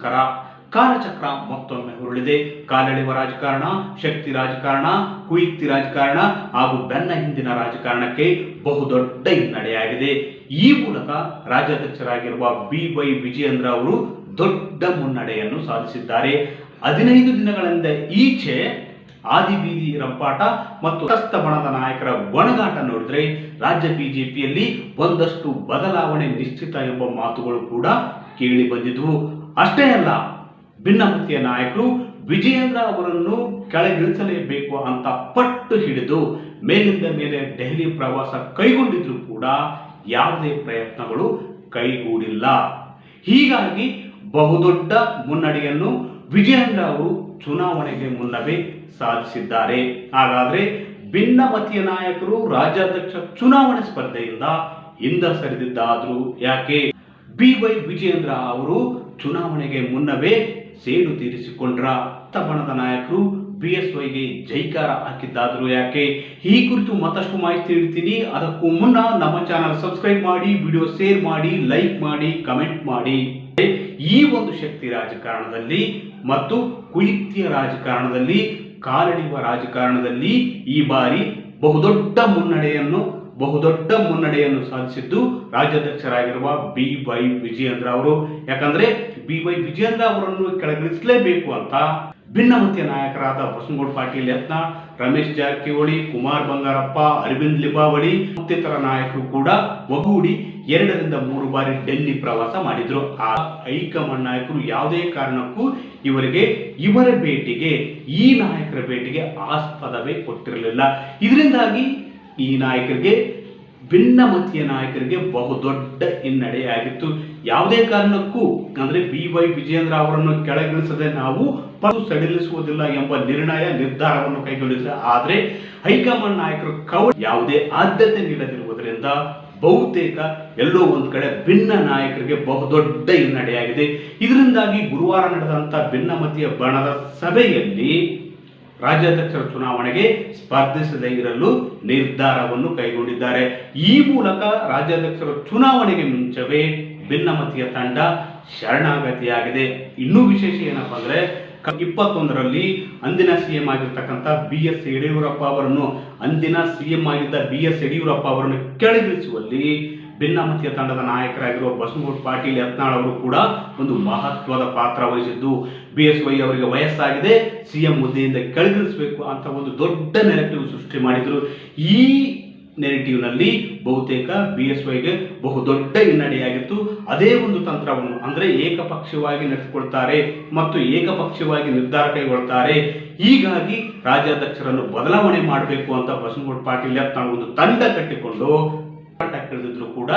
ನಮಸ್ಕಾರ ಕಾಲಚಕ್ರ ಮತ್ತೊಮ್ಮೆ ಹುರುಳಿದೆ. ಕಾಲೆಳೆಯುವ ರಾಜಕಾರಣ, ಶಕ್ತಿ ರಾಜಕಾರಣ, ಕುಯುಕ್ತಿ ರಾಜಕಾರಣ ಹಾಗೂ ಬೆನ್ನ ಹಿಂದಿನ ರಾಜಕಾರಣಕ್ಕೆ ಬಹುದೊಡ್ಡ ಹಿನ್ನಡೆಯಾಗಿದೆ. ಈ ಮೂಲಕ ರಾಜ್ಯಾಧ್ಯಕ್ಷರಾಗಿರುವ ಬಿ ವೈ ವಿಜಯೇಂದ್ರ ಅವರು ದೊಡ್ಡ ಮುನ್ನಡೆಯನ್ನು ಸಾಧಿಸಿದ್ದಾರೆ. ಹದಿನೈದು ದಿನಗಳಿಂದ ಈಚೆ ಆದಿಬೀದಿ ರಂಪಾಟ ಮತ್ತು ತಸ್ತ ಬಣದ ನಾಯಕರ ಒಣಗಾಟ ನೋಡಿದ್ರೆ ರಾಜ್ಯ ಬಿಜೆಪಿಯಲ್ಲಿ ಒಂದಷ್ಟು ಬದಲಾವಣೆ ನಿಶ್ಚಿತ ಎಂಬ ಮಾತುಗಳು ಕೂಡ ಕೇಳಿ ಬಂದಿದ್ವು. ಅಷ್ಟೇ ಅಲ್ಲ ಭಿನ್ನಮತೀಯ ನಾಯಕರು ವಿಜಯೇಂದ್ರ ಅವರನ್ನು ಕೆಳಗಿಳಿಸಲೇಬೇಕು ಅಂತ ಪಟ್ಟು ಹಿಡಿದು ಮೇಲಿಂದ ಮೇಲೆ ದೆಹಲಿ ಪ್ರವಾಸ ಕೈಗೊಂಡಿದ್ರು ಕೂಡ ಯಾವುದೇ ಪ್ರಯತ್ನಗಳು ಕೈಗೂಡಿಲ್ಲ. ಹೀಗಾಗಿ ಬಹುದೊಡ್ಡ ಮುನ್ನಡೆಯನ್ನು ವಿಜಯೇಂದ್ರ ಅವರು ಚುನಾವಣೆಗೆ ಮುನ್ನವೇ ಸಾಧಿಸಿದ್ದಾರೆ. ಹಾಗಾದ್ರೆ ಭಿನ್ನಮತೀಯ ನಾಯಕರು ರಾಜ್ಯಾಧ್ಯಕ್ಷ ಚುನಾವಣೆ ಸ್ಪರ್ಧೆಯಿಂದ ಹಿಂದ ಸರಿದಿದ್ದಾದ್ರು ಯಾಕೆ? ಬಿ ವೈ ವಿಜಯೇಂದ್ರ ಅವರು ಚುನಾವಣೆಗೆ ಮುನ್ನವೇ ಸೇಡು ತೀರಿಸಿಕೊಂಡ್ರ ಬಣದ ನಾಯಕರು ಬಿ ಎಸ್ ವೈಗೆ ಜೈಕಾರ ಹಾಕಿದ್ದಾದರೂ ಯಾಕೆ? ಈ ಕುರಿತು ಮತ್ತಷ್ಟು ಮಾಹಿತಿ ನೀಡ್ತೀನಿ. ಅದಕ್ಕೂ ಮುನ್ನ ನಮ್ಮ ಚಾನಲ್ ಸಬ್ಸ್ಕ್ರೈಬ್ ಮಾಡಿ, ವಿಡಿಯೋ ಶೇರ್ ಮಾಡಿ, ಲೈಕ್ ಮಾಡಿ, ಕಮೆಂಟ್ ಮಾಡಿ. ಈ ಒಂದು ಶಕ್ತಿ ರಾಜಕಾರಣದಲ್ಲಿ ಮತ್ತು ಕುಯುಕ್ತಿಯ ರಾಜಕಾರಣದಲ್ಲಿ, ಕಾಲಡಿವ ರಾಜಕಾರಣದಲ್ಲಿ ಈ ಬಾರಿ ಬಹುದೊಡ್ಡ ಮುನ್ನಡೆಯನ್ನು ಬಹುದೊಡ್ಡ ಮುನ್ನಡೆಯನ್ನು ಸಾಧಿಸಿದ್ದು ರಾಜ್ಯಾಧ್ಯಕ್ಷರಾಗಿರುವ ಬಿ ವೈ ವಿಜಯೇಂದ್ರ ಅವರು. ಯಾಕಂದ್ರೆ ಬಿ ವೈ ವಿಜಯೇಂದ್ರ ಅವರನ್ನು ಕೆಳಗಿಳಿಸಲೇಬೇಕು ಅಂತ ಭಿನ್ನಮತೀಯ ನಾಯಕರಾದ ಬಸನಗೌಡ ಪಾಟೀಲ್ ಯತ್ನ, ರಮೇಶ್ ಜಾರಕಿಹೊಳಿ, ಕುಮಾರ್ ಬಂಗಾರಪ್ಪ, ಅರವಿಂದ್ ಲಿಂಬಾವಳಿ ಮತ್ತಿತರ ನಾಯಕರು ಕೂಡ ಒಗ್ಗೂಡಿ ಎರಡರಿಂದ ಮೂರು ಬಾರಿ ಡೆಲ್ಲಿ ಪ್ರವಾಸ ಮಾಡಿದ್ರು. ಆ ಹೈಕಮಾಂಡ್ ನಾಯಕರು ಯಾವುದೇ ಕಾರಣಕ್ಕೂ ಇವರಿಗೆ, ಇವರ ಭೇಟಿಗೆ, ಈ ನಾಯಕರ ಭೇಟಿಗೆ ಆಸ್ಪದವೇ ಕೊಟ್ಟಿರಲಿಲ್ಲ. ಇದರಿಂದಾಗಿ ಈ ನಾಯಕರಿಗೆ, ಭಿನ್ನಮತೀಯ ನಾಯಕರಿಗೆ ಬಹುದೊಡ್ಡ ಹಿನ್ನಡೆಯಾಗಿತ್ತು. ಯಾವುದೇ ಕಾರಣಕ್ಕೂ, ಅಂದರೆ ಬಿ ವೈ ವಿಜೇಂದ್ರ ಅವರನ್ನು ಕೆಳಗಿಳಿಸದೆ ನಾವು ಪಟ್ಟು ಸಡಿಲಿಸುವುದಿಲ್ಲ ಎಂಬ ನಿರ್ಣಯ, ನಿರ್ಧಾರವನ್ನು ಕೈಗೊಂಡಿದ್ದಾರೆ ಆದರೆ ಹೈಕಮಾಂಡ್ ನಾಯಕರು ಕವ ಯಾವುದೇ ಆದ್ಯತೆ ನೀಡದಿರುವುದರಿಂದ ಬಹುತೇಕ ಎಲ್ಲೋ ಒಂದು ಕಡೆ ಭಿನ್ನ ನಾಯಕರಿಗೆ ಬಹುದೊಡ್ಡ ಹಿನ್ನಡೆಯಾಗಿದೆ. ಇದರಿಂದಾಗಿ ಗುರುವಾರ ನಡೆದಂಥ ಭಿನ್ನಮತೀಯ ಬಣದ ಸಭೆಯಲ್ಲಿ ರಾಜ್ಯಾಧ್ಯಕ್ಷರ ಚುನಾವಣೆಗೆ ಸ್ಪರ್ಧಿಸದೇ ಇರಲು ನಿರ್ಧಾರವನ್ನು ಕೈಗೊಂಡಿದ್ದಾರೆ. ಈ ಮೂಲಕ ರಾಜ್ಯಾಧ್ಯಕ್ಷರ ಚುನಾವಣೆಗೆ ಮುಂಚವೇ ಭಿನ್ನಮತೀಯ ತಂಡ ಶರಣಾಗತಿಯಾಗಿದೆ. ಇನ್ನೂ ವಿಶೇಷ ಏನಪ್ಪ ಅಂದ್ರೆ ಇಪ್ಪತ್ತೊಂದರಲ್ಲಿ ಅಂದಿನ ಸಿಎಂ ಆಗಿರ್ತಕ್ಕಂಥ ಬಿ ಎಸ್ ಯಡಿಯೂರಪ್ಪ ಅವರನ್ನು, ಅಂದಿನ ಸಿಎಂ ಆಗಿದ್ದ ಬಿ ಎಸ್ ಯಡಿಯೂರಪ್ಪ ಅವರನ್ನು ಕೆಳಗಿಳಿಸುವಲ್ಲಿ ಭಿನ್ನಮತೀಯ ತಂಡದ ನಾಯಕರಾಗಿರುವ ಬಸವನಗೌಡ ಪಾಟೀಲ್, ಯತ್ನಾಳ್ ಅವರು ಕೂಡ ಒಂದು ಮಹತ್ವದ ಪಾತ್ರ ವಹಿಸಿದ್ದು. ಬಿ ಎಸ್ ವೈ ಅವರಿಗೆ ವಯಸ್ಸಾಗಿದೆ, ಸಿಎಂ ಹುದ್ದೆಯಿಂದ ಕೆಳಗಿಳಿಸಬೇಕು ಅಂತ ಒಂದು ದೊಡ್ಡ ನೆರೆಟಿವ್ ಸೃಷ್ಟಿ ಮಾಡಿದ್ರು. ಈ ನೆರೆಟಿವ್ನಲ್ಲಿ ಬಹುತೇಕ ಬಿ ಎಸ್ ವೈಗೆ ಬಹುದೊಡ್ಡ ಹಿನ್ನಡೆಯಾಗಿತ್ತು. ಅದೇ ಒಂದು ತಂತ್ರವನ್ನು ಅಂದರೆ ಏಕಪಕ್ಷವಾಗಿ ನಡೆಸಿಕೊಳ್ತಾರೆ ಮತ್ತು ಏಕಪಕ್ಷವಾಗಿ ನಿರ್ಧಾರ ಕೈಗೊಳ್ತಾರೆ. ಹೀಗಾಗಿ ರಾಜ್ಯಾಧ್ಯಕ್ಷರನ್ನು ಬದಲಾವಣೆ ಮಾಡಬೇಕು ಅಂತ ಬಸವನಗೌಡ ಪಾಟೀಲ್ ಒಂದು ತಂಡ ಕಟ್ಟಿಕೊಂಡು ಹೋರಾಟಕ್ಕಿಳಿದಿದ್ರು ಕೂಡ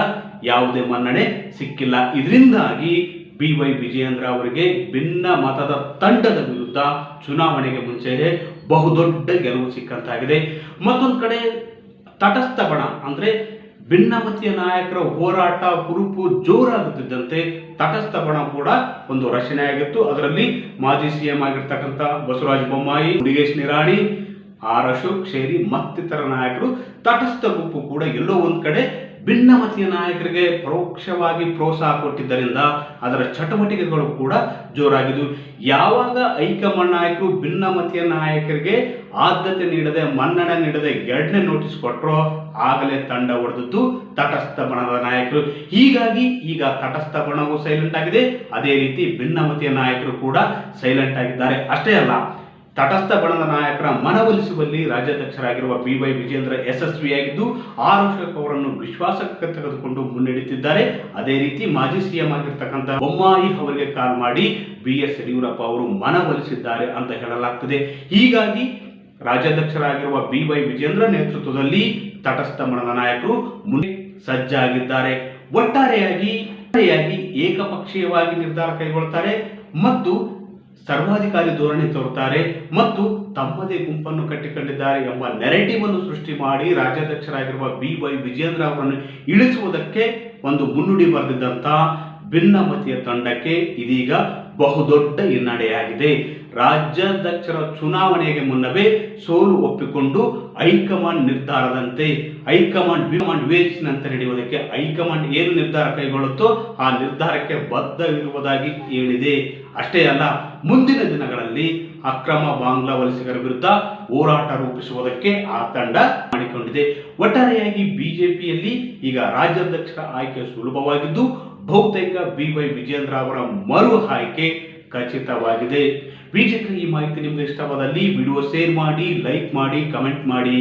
ಯಾವುದೇ ಮನ್ನಣೆ ಸಿಕ್ಕಿಲ್ಲ. ಇದರಿಂದಾಗಿ ಬಿ ವೈ ವಿಜಯೇಂದ್ರ ಅವರಿಗೆ ಭಿನ್ನ ಮತದ ತಂಡದ ವಿರುದ್ಧ ಚುನಾವಣೆಗೆ ಮುಂಚೆಯೇ ಬಹುದೊಡ್ಡ ಗೆಲುವು ಸಿಕ್ಕಂತಾಗಿದೆ. ಮತ್ತೊಂದು ಕಡೆ ತಟಸ್ಥ ಬಣ ಅಂದ್ರೆ ಭಿನ್ನಮತೀಯ ನಾಯಕರ ಹೋರಾಟ ಹುರುಪು ಜೋರಾಗುತ್ತಿದ್ದಂತೆ ತಟಸ್ಥ ಬಣ ಕೂಡ ಒಂದು ರಚನೆಯಾಗಿತ್ತು. ಅದರಲ್ಲಿ ಮಾಜಿ ಸಿಎಂ ಆಗಿರ್ತಕ್ಕಂಥ ಬಸವರಾಜ ಬೊಮ್ಮಾಯಿ ಮುಡಿಗೇಶ್ ನಿರಾಣಿ ಆರ್ ಅಶೋಕ್ ಮತ್ತಿತರ ನಾಯಕರು, ತಟಸ್ಥ ಗುಂಪು ಕೂಡ ಎಲ್ಲೋ ಒಂದು ಕಡೆ ಭಿನ್ನಮತೀಯ ನಾಯಕರಿಗೆ ಪರೋಕ್ಷವಾಗಿ ಪ್ರೋತ್ಸಾಹ ಕೊಟ್ಟಿದ್ದರಿಂದ ಅದರ ಚಟುವಟಿಕೆಗಳು ಕೂಡ ಜೋರಾಗಿದ್ದು ಯಾವಾಗ ಹೈಕಮಾಂಡ್ ನಾಯಕರು ಭಿನ್ನಮತೀಯ ನಾಯಕರಿಗೆ ಆದ್ಯತೆ ನೀಡದೆ, ಮನ್ನಣೆ ನೀಡದೆ ಎರಡನೇ ನೋಟಿಸ್ ಕೊಟ್ಟರೋ ಆಗಲೇ ತಂಡ ಹೊಡೆದದ್ದು ತಟಸ್ಥ ಬಣದ ನಾಯಕರು. ಹೀಗಾಗಿ ಈಗ ತಟಸ್ಥ ಬಣವು ಸೈಲೆಂಟ್ ಆಗಿದೆ. ಅದೇ ರೀತಿ ಭಿನ್ನಮತೀಯ ನಾಯಕರು ಕೂಡ ಸೈಲೆಂಟ್ ಆಗಿದ್ದಾರೆ. ಅಷ್ಟೇ ಅಲ್ಲ ತಟಸ್ಥ ಬಣದ ನಾಯಕರ ಮನವೊಲಿಸುವಲ್ಲಿ ರಾಜ್ಯಾಧ್ಯಕ್ಷರಾಗಿರುವ ಬಿ ವೈ ವಿಜೇಂದ್ರ ಯಶಸ್ವಿಯಾಗಿದ್ದು, ಆರ್ ಅಶೋಕ್ ಅವರನ್ನು ವಿಶ್ವಾಸಕ್ಕೆ ತೆಗೆದುಕೊಂಡು ಮುನ್ನಡೆಯುತ್ತಿದ್ದಾರೆ. ಅದೇ ರೀತಿ ಮಾಜಿ ಸಿಎಂ ಆಗಿರ್ತಕ್ಕಂಥ ಬೊಮ್ಮಾಯಿ ಅವರಿಗೆ ಕಾಲ್ ಮಾಡಿ ಬಿ ಎಸ್ ಯಡಿಯೂರಪ್ಪ ಅವರು ಮನವೊಲಿಸಿದ್ದಾರೆ ಅಂತ ಹೇಳಲಾಗ್ತದೆ. ಹೀಗಾಗಿ ರಾಜ್ಯಾಧ್ಯಕ್ಷರಾಗಿರುವ ಬಿ ವೈ ವಿಜೇಂದ್ರ ನೇತೃತ್ವದಲ್ಲಿ ತಟಸ್ಥ ಬಣದ ನಾಯಕರು ಮುನ್ನೆ ಸಜ್ಜಾಗಿದ್ದಾರೆ. ಒಟ್ಟಾರೆಯಾಗಿ ಏಕಪಕ್ಷೀಯವಾಗಿ ನಿರ್ಧಾರ ಕೈಗೊಳ್ತಾರೆ ಮತ್ತು ಸರ್ವಾಧಿಕಾರಿ ಧೋರಣೆ ತೋರುತ್ತಾರೆ ಮತ್ತು ತಮ್ಮದೇ ಗುಂಪನ್ನು ಕಟ್ಟಿಕೊಂಡಿದ್ದಾರೆ ಎಂಬ ನೆರೆಟಿವ್ ಅನ್ನು ಸೃಷ್ಟಿ ಮಾಡಿ ರಾಜ್ಯಾಧ್ಯಕ್ಷರಾಗಿರುವ ಬಿ ವೈ ವಿಜೇಂದ್ರ ಅವರನ್ನು ಇಳಿಸುವುದಕ್ಕೆ ಒಂದು ಮುನ್ನುಡಿ ಬರೆದಿದ್ದಂಥ ಭಿನ್ನಮತಿಯ ತಂಡಕ್ಕೆ ಇದೀಗ ಬಹುದೊಡ್ಡ ಹಿನ್ನಡೆಯಾಗಿದೆ. ರಾಜ್ಯಾಧ್ಯಕ್ಷರ ಚುನಾವಣೆಗೆ ಮುನ್ನವೇ ಸೋಲು ಒಪ್ಪಿಕೊಂಡು ಹೈಕಮಾಂಡ್ ನಿರ್ಧಾರದಂತೆ ಹೈಕಮಾಂಡ್ ವಿಮಾಂಡ್ ವಿವೇಚನೆಯಂತೆ ನಡೆಯುವುದಕ್ಕೆ ಹೈಕಮಾಂಡ್ ಏನು ನಿರ್ಧಾರ ಕೈಗೊಳ್ಳುತ್ತೋ ಆ ನಿರ್ಧಾರಕ್ಕೆ ಬದ್ಧವಿರುವುದಾಗಿ ಹೇಳಿದೆ. ಅಷ್ಟೇ ಅಲ್ಲ, ಮುಂದಿನ ದಿನಗಳಲ್ಲಿ ಅಕ್ರಮ ಬಾಂಗ್ಲಾ ವಲಸಿಗರ ವಿರುದ್ಧ ಹೋರಾಟ ರೂಪಿಸುವುದಕ್ಕೆ ಆ ತಂಡ ಮಾಡಿಕೊಂಡಿದೆ. ಒಟ್ಟಾರೆಯಾಗಿ ಬಿಜೆಪಿಯಲ್ಲಿ ಈಗ ರಾಜ್ಯಾಧ್ಯಕ್ಷರ ಆಯ್ಕೆ ಸುಲಭವಾಗಿದ್ದು, ಬಹುತೇಕ ಬಿ ವೈ ವಿಜೇಂದ್ರ ಅವರ ಮರು ಆಯ್ಕೆ ಖಚಿತವಾಗಿದೆ. ವೀಕ್ಷಕರಿಗೆ ಈ ಮಾಹಿತಿ ನಿಮಗೆ ಇಷ್ಟವಾದಲ್ಲಿ ವಿಡಿಯೋ ಶೇರ್ ಮಾಡಿ ಲೈಕ್ ಮಾಡಿ ಕಮೆಂಟ್ ಮಾಡಿ.